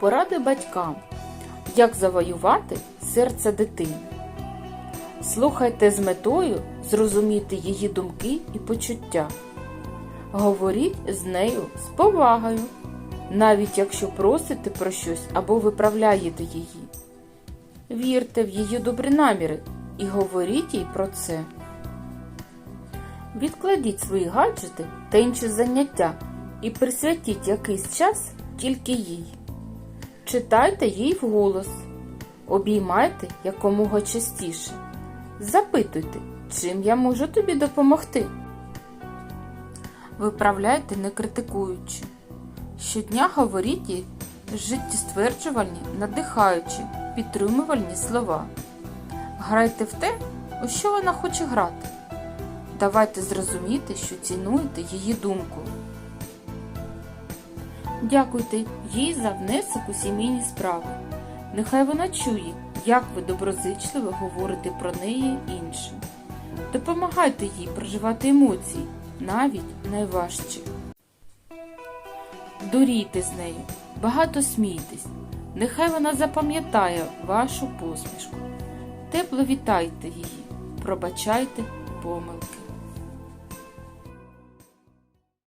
Поради батькам. Як завоювати серце дитини. Слухайте з метою зрозуміти її думки і почуття. Говоріть з нею з повагою, навіть якщо просите про щось або виправляєте її. Вірте в її добрі наміри і говоріть їй про це. Відкладіть свої гаджети та інші заняття і присвятіть якийсь час тільки їй. Читайте їй вголос, обіймайте якомога частіше. Запитуйте, чим я можу тобі допомогти. Виправляйте не критикуючи. Щодня говоріть їй життєстверджувальні, надихаючі, підтримувальні слова. Грайте в те, у що вона хоче грати. Давайте зрозуміти, що цінуєте її думку. Дякуйте їй за внесок у сімейні справи. Нехай вона чує, як ви доброзичливо говорите про неї іншим. Допомагайте їй проживати емоції, навіть найважчі. Дурійте з нею, багато смійтесь. Нехай вона запам'ятає вашу посмішку. Тепло вітайте її, пробачайте помилки.